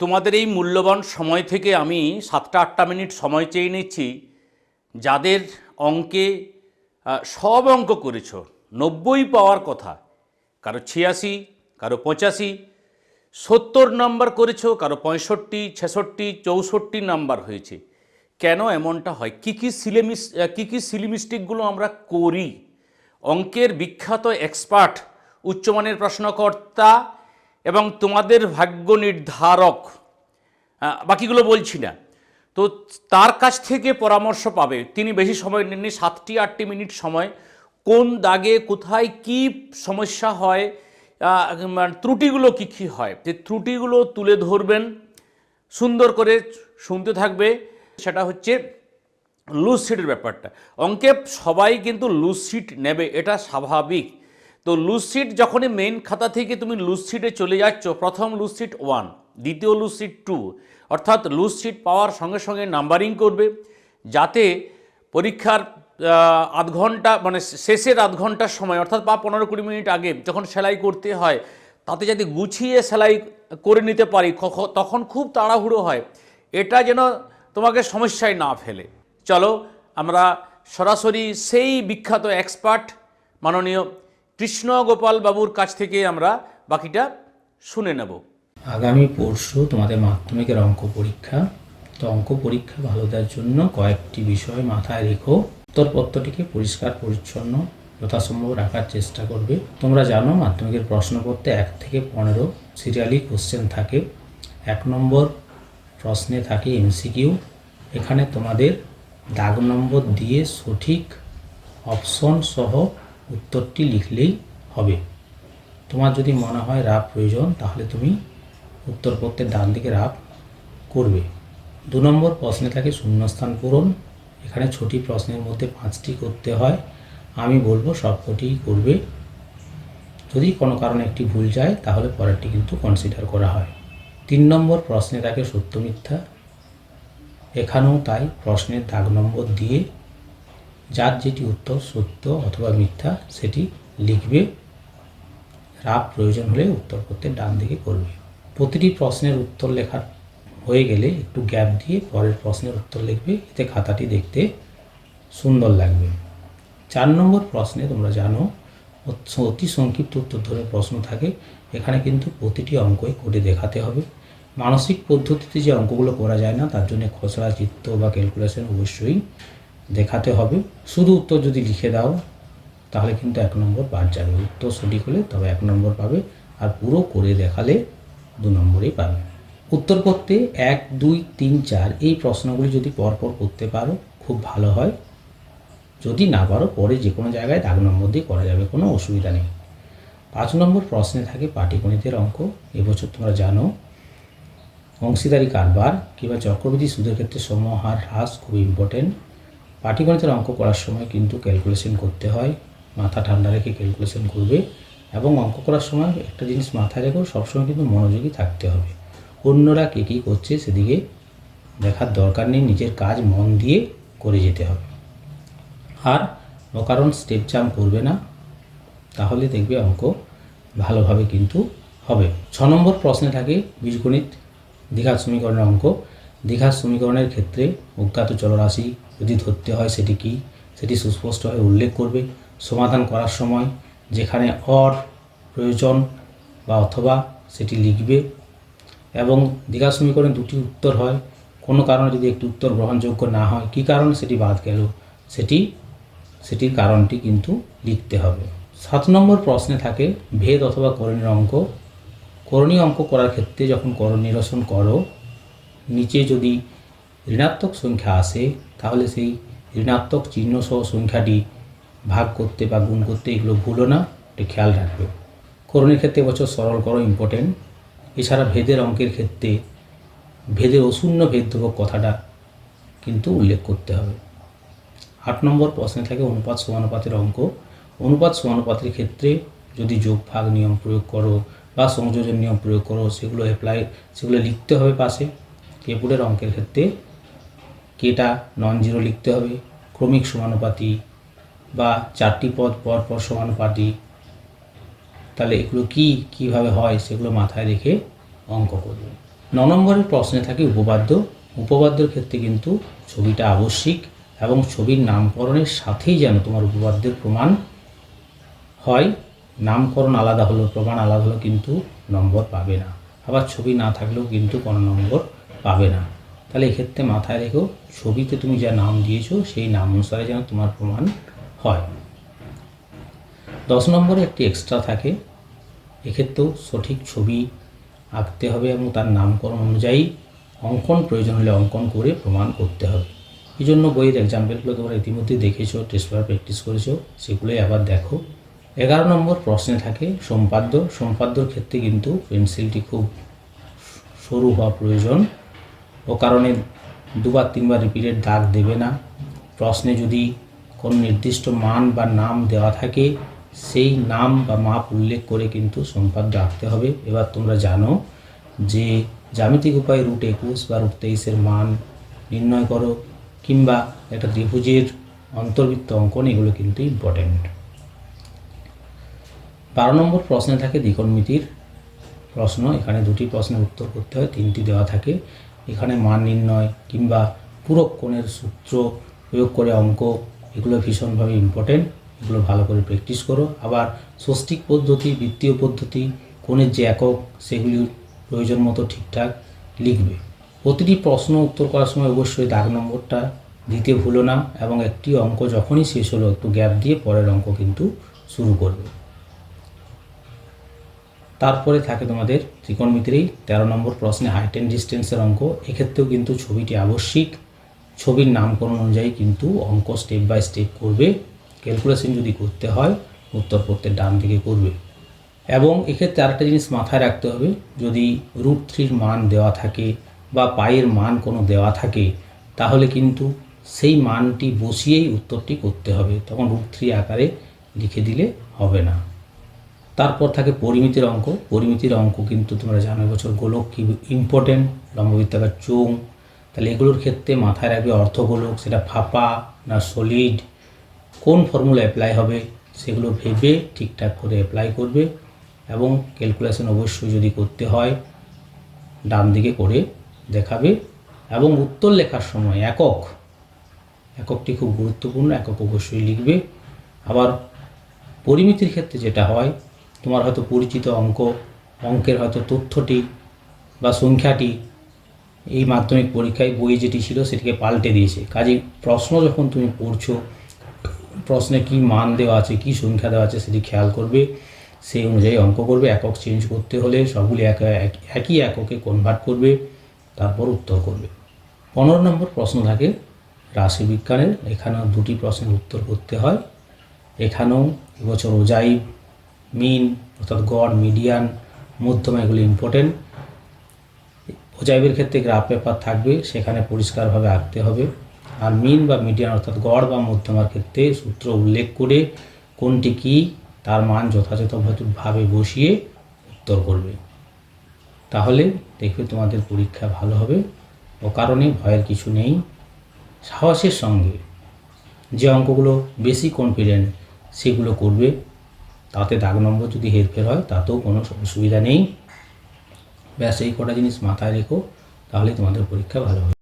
তোমাদের এই মূল্যবান সময় থেকে আমি সাতটা আটটা মিনিট সময় চেয়ে নিচ্ছি, যাদের অঙ্কে সব অঙ্ক করেছ, নব্বই পাওয়ার কথা, কারও ছিয়াশি, কারও পঁচাশি, সত্তর নাম্বার করেছ, কারও পঁয়ষট্টি, ছেষট্টি, চৌষট্টি নাম্বার হয়েছে। কেন এমনটা হয়? কী কী সিলেমিস কী কী সিলিমিস্টিকগুলো আমরা করি? অঙ্কের বিখ্যাত এক্সপার্ট, উচ্চমানের প্রশ্নকর্তা এবং তোমাদের ভাগ্য নির্ধারক বাকিগুলো বলছি না। তো তার কাছ থেকে পরামর্শ পাবে। তিনি বেশি সময় নেননি, সাতটি, আটটি মিনিট সময়। কোন দাগে, কোথায়, কি সমস্যা হয় মানে ত্রুটিগুলো কী কী হয়? যে ত্রুটিগুলো তুলে ধরবেন, সুন্দর করে শুনতে থাকবে। সেটা হচ্ছে লুজ সিটের ব্যাপারটা। অঙ্কে সবাই কিন্তু লুজ সিট নেবে, এটা স্বাভাবিক। তো লুজ সিট যখনই মেইন খাতা থেকে তুমি লুজ সিটে চলে যাচ্ছ, প্রথম লুজ সিট ওয়ান দ্বিতীয় লুজ সিট টু অর্থাৎ লুজ সিট পাওয়ার সঙ্গে সঙ্গে নাম্বারিং করবে, যাতে পরীক্ষার আধ ঘণ্টা মানে শেষের আধ ঘণ্টার সময়, অর্থাৎ বা পনেরো কুড়ি মিনিট আগে যখন সেলাই করতে হয়, তাতে যদি গুছিয়ে সেলাই করে নিতে পারি তখন খুব তাড়াহুড়ো হয়। এটা যেন তোমাকে সমস্যায় না ফেলে। চলো আমরা সরাসরি সেই বিখ্যাত এক্সপার্ট মাননীয় কৃষ্ণ গোপাল বাবুর কাছ থেকে আমরা বাকিটা শুনে নেব। আগামী পরশু তোমাদের মাধ্যমিকের অঙ্ক পরীক্ষা। তো অঙ্ক পরীক্ষা ভালো দেওয়ার জন্য কয়েকটি বিষয় মাথায় রেখো। উত্তরপত্রটিকে পরিষ্কার, পরিচ্ছন্ন, যথাসম্ভব রাখার চেষ্টা করবে। তোমরা জানো মাধ্যমিকের প্রশ্নপত্রে এক থেকে পনেরো সিরিয়ালি কোশ্চেন থাকে। এক নম্বর প্রশ্নে থাকে এমসিকিউ এখানে তোমাদের দাগ নম্বর দিয়ে সঠিক অপশন সহ উত্তরটি লিখলেই হবে। তোমার যদি মনে হয় রাফ প্রয়োজন, তাহলে তুমি উত্তরপত্রের ডান দিকে রাফ করবে। দু নম্বর প্রশ্নে থাকে শূন্যস্থান পূরণ। এখানে ছটি প্রশ্নের মধ্যে পাঁচটি করতে হয়। আমি বলব সবকটি করবে। যদি কোনো কারণে একটি ভুল যায়, তাহলে পরেরটি কিন্তু কনসিডার করা হয়। তিন নম্বর প্রশ্নে থাকে সত্য মিথ্যা। এখানেও তাই প্রশ্নের দাগ নম্বর দিয়ে যার যেটি উত্তর সত্য অথবা মিথ্যা, সেটি লিখবে। রাফ প্রয়োজন হলে উত্তরপত্রের ডান দিকে করবে। প্রতিটি প্রশ্নের উত্তর লেখা হয়ে গেলে একটু গ্যাপ দিয়ে পরের প্রশ্নের উত্তর লিখবে। এতে খাতাটি দেখতে সুন্দর লাগবে। চার নম্বর প্রশ্নে তোমরা জানো, অতি সংক্ষিপ্ত উত্তর ধরে প্রশ্ন থাকে। এখানে কিন্তু প্রতিটি অঙ্কই করে দেখাতে হবে। মানসিক পদ্ধতিতে যে অঙ্কগুলো করা যায় না, তার জন্য খসড়া চিত্র বা ক্যালকুলেশন অবশ্যই দেখাতে হবে। শুধু উত্তর যদি লিখে দাও, তাহলে কিন্তু এক নম্বর বাদ যাবে। উত্তর সঠিক হলে তবে এক নম্বর পাবে, আর পুরো করে দেখালে দু নম্বরেই পাবে। উত্তর করতে এক, দুই, তিন, চার, এই প্রশ্নগুলি যদি পরপর করতে পারো, খুব ভালো হয়। যদি না পারো, পরে যে কোনো জায়গায় দাগ নম্বর দিয়ে করা যাবে, কোনো অসুবিধা নেই। পাঁচ নম্বর প্রশ্নে থাকে পাটিগণিতের অঙ্ক। এবছর তোমরা জানো, অংশীদারি কারবার কিংবা চক্রবৃদ্ধি সুদের ক্ষেত্রে সমহার হ্রাস খুব ইম্পর্টেন্ট পাটিগণিতের অঙ্ক করার সময় কিন্তু ক্যালকুলেশন করতে হয়, মাথা ঠান্ডা রেখে ক্যালকুলেশন করবে এবং অঙ্ক করার সময় একটা জিনিস মাথায় রেখো, সবসময় কিন্তু মনোযোগী থাকতে হবে। অন্যরা কে কী করছে সেদিকে দেখার দরকার নেই, নিজের কাজ মন দিয়ে করে যেতে হবে। আর অকারণ স্টেপ জাম্প করবে না, তাহলে দেখবে অঙ্ক ভালোভাবে কিন্তু হবে। ছ নম্বর প্রশ্নে থাকে বীজগণিত দীঘা সমীকরণের অঙ্ক। দীঘার সমীকরণের ক্ষেত্রে অজ্ঞাত চলরাশি যদি ধরতে হয় সেটি কি? সেটি সুস্পষ্টভাবে উল্লেখ করবে। সমাধান করার সময় যেখানে অর প্রয়োজন বা অথবা সেটি লিখবে এবং দীঘা সমীকরণে দুটি উত্তর হয়। কোনো কারণে যদি একটি উত্তর গ্রহণযোগ্য না হয়, কী কারণে সেটি বাদ গেল? সেটি, সেটির কারণটি কিন্তু লিখতে হবে। সাত নম্বর প্রশ্নে থাকে, ভেদ অথবা করণীয় অঙ্ক। করণীয় অঙ্ক করার ক্ষেত্রে যখন করণ নিরসন করো নিচে যদি ঋণাত্মক সংখ্যা আসে, তাহলে সেই ঋণাত্মক চিহ্ন সহ সংখ্যাটি ভাগ করতে বা গুণ করতে এগুলো ভুলো না, এটা খেয়াল রাখবে। করণের ক্ষেত্রে বছর সরল করো ইম্পর্টেন্ট এছাড়া ভেদের অঙ্কের ক্ষেত্রে ভেদের অশূন্য ভেদ ধ্রুবক কথাটা কিন্তু উল্লেখ করতে হবে। আট নম্বর প্রশ্নে থাকে অনুপাত সমানুপাতের অঙ্ক। অনুপাত সমানুপাতের ক্ষেত্রে যদি যোগ ভাগ নিয়ম প্রয়োগ করো বা সংযোজন নিয়ম প্রয়োগ করো, সেগুলো অ্যাপ্লাই সেগুলো লিখতে হবে পাশে। কেপুরের অঙ্কের ক্ষেত্রে কেটা নন জিরো লিখতে হবে, ক্রমিক সমানুপাতি বা চারটি পদ পর পর সমানুপাতি। তাহলে এগুলো কি, কীভাবে হয় সেগুলো মাথায় রেখে অঙ্ক করবে। ন নম্বরের প্রশ্নে থাকে উপপাদ্য। উপপাদ্যর ক্ষেত্রে কিন্তু ছবিটা আবশ্যিক এবং ছবির নামকরণের সাথেই যেন তোমার উপপাদ্যের প্রমাণ হয়। নামকরণ আলাদা হলো প্রমাণ আলাদা হলো কিন্তু নম্বর পাবে না। আবার ছবি না থাকলেও কিন্তু কোনো নম্বর পাবে না। তাহলে এক্ষেত্রে মাথায় রেখো, ছবিতে তুমি যা নাম দিয়েছ, সেই নাম অনুসারে যেন তোমার প্রমাণ হয়। দশ নম্বরে একটি এক্সট্রা থাকে। এক্ষেত্রেও সঠিক ছবি আঁকতে হবে এবং তার নামকরণ অনুযায়ী অঙ্কন প্রয়োজন হলে অঙ্কন করে প্রমাণ করতে হবে। এই জন্য বইয়ের এক্সাম্পলগুলো তোমরা ইতিমধ্যে দেখেছ টেস্ট পেপার প্র্যাকটিস করেছ, সেগুলোই আবার দেখো। এগারো নম্বর প্রশ্নে থাকে, সম্পাদ্য। সম্পাদ্যর ক্ষেত্রে কিন্তু পেন্সিলটি খুব সরু হওয়া প্রয়োজন। ও কারণে দুবার, তিনবার রিপিটেড দাগ দেবে না। প্রশ্নে যদি কোনো নির্দিষ্ট মান বা নাম দেওয়া থাকে, সেই নাম বা মাপ উল্লেখ করে কিন্তু সম্পাদ্য আঁকতে হবে। এবার তোমরা জানো যে জ্যামিতিক উপায়ে রুট একুশ বা রুট তেইশের মান নির্ণয় করো, কিংবা একটা ত্রিভুজের অন্তর্বৃত্ত অঙ্কন, এগুলো কিন্তু ইম্পর্ট্যান্ট বারো নম্বর প্রশ্নে থাকে দ্বিকোণমিতির প্রশ্ন। এখানে দুটি প্রশ্নের উত্তর করতে হয়, তিনটি দেওয়া থাকে। এখানে মান নির্ণয় কিংবা পূরক কোণের সূত্র প্রয়োগ করে অঙ্ক, এগুলো ভীষণভাবে ইম্পর্টেন্ট এগুলো ভালো করে প্র্যাকটিস করো। আবার ষষ্ঠিক পদ্ধতি, বৃত্তীয় পদ্ধতি, কোণের যে একক, সেগুলি প্রয়োজন মতো ঠিকঠাক লিখবে। প্রতিটি প্রশ্ন উত্তর করার সময় অবশ্যই দাগ নম্বরটা দিতে ভুলো না এবং একটি অঙ্ক যখনই শেষ হলো, একটু গ্যাপ দিয়ে পরের অঙ্ক কিন্তু শুরু করবে। তারপরে থাকে তোমাদের ত্রিকোণমিতিরই তেরো নম্বর প্রশ্নে হাইট অ্যান্ড ডিস্টেন্সের অঙ্ক। এক্ষেত্রেও কিন্তু ছবিটি আবশ্যিক। ছবির নামকরণ অনুযায়ী কিন্তু অঙ্ক স্টেপ বাই স্টেপ করবে। ক্যালকুলেশন যদি করতে হয়, উত্তর করতে ডান দিকে করবে। এবং এক্ষেত্রে আরেকটা জিনিস মাথায় রাখতে হবে, যদি রুট থ্রির মান দেওয়া থাকে বা পায়ের মান কোনো দেওয়া থাকে, তাহলে কিন্তু সেই মানটি বসিয়েই উত্তরটি করতে হবে। তখন রুট থ্রি আকারে লিখে দিলে হবে না। তারপর থাকে পরিমিতির অঙ্ক। পরিমিতির অঙ্ক কিন্তু তোমরা জানো বছর গোলক কি ইম্পর্টেন্ট লম্ববৃত্তাকার চোং তাহলে এগুলোর ক্ষেত্রে মাথায় রাখবে অর্থগোলক, সেটা ফাঁপা না সলিড কোন ফর্মুলা অ্যাপ্লাই হবে সেগুলো ভেবে ঠিকঠাক করে অ্যাপ্লাই করবে এবং ক্যালকুলেশন অবশ্যই যদি করতে হয়, ডান দিকে করে দেখাবে এবং উত্তর লেখার সময় একক, এককটি খুব গুরুত্বপূর্ণ, একক অবশ্যই লিখবে। আবার পরিমিতির ক্ষেত্রে যেটা হয় তোমার হয়তো পরিচিত অঙ্ক, অঙ্কের হয়তো তথ্যটি বা সংখ্যাটি এই মাধ্যমিক পরীক্ষায় বই যেটি ছিল সেটিকে পাল্টে দিয়েছে। কাজে প্রশ্ন যখন তুমি পড়ছো, প্রশ্নে কি মান দেওয়া আছে, কি সংখ্যা দেওয়া আছে সেটি খেয়াল করবে। সেই অনুযায়ী অঙ্ক করবে, একক চেঞ্জ করতে হলে সবগুলি এক, এক- একই এককে কনভার্ট করবে, তারপর উত্তর করবে। পনেরো নম্বর প্রশ্ন থাকে, রাশিবিজ্ঞানের, এখানেও দুটি প্রশ্নের উত্তর করতে হয়। এখানেও এবছর ওজাইব মিন অর্থাৎ গড় মিডিয়ান মধ্যমা, এগুলি ইম্পর্টেন্ট ওজাইবের ক্ষেত্রে গ্রাফ পেপার থাকবে, সেখানে পরিষ্কারভাবে আঁকতে হবে। আর মিন বা মিডিয়ান অর্থাৎ গড় বা মধ্যমার ক্ষেত্রে সূত্র উল্লেখ করে কোনটি কী, তার মান যথাযথভাবে বসিয়ে উত্তর করবে। তাহলে দেখবে তোমাদের পরীক্ষা ভালো হবে। ও কারণে ভয়ের কিছু নেই। সাহসের সঙ্গে যে অঙ্কগুলো বেশি কনফিডেন্ট সেগুলো করবে। তাতে দাগ নম্বর যদি হেরফের হয়, তাতেও কোনো অসুবিধা নেই। ব্যাস, এই কটা জিনিস মাথায় রেখো, তাহলে তোমাদের পরীক্ষা ভালো হবে।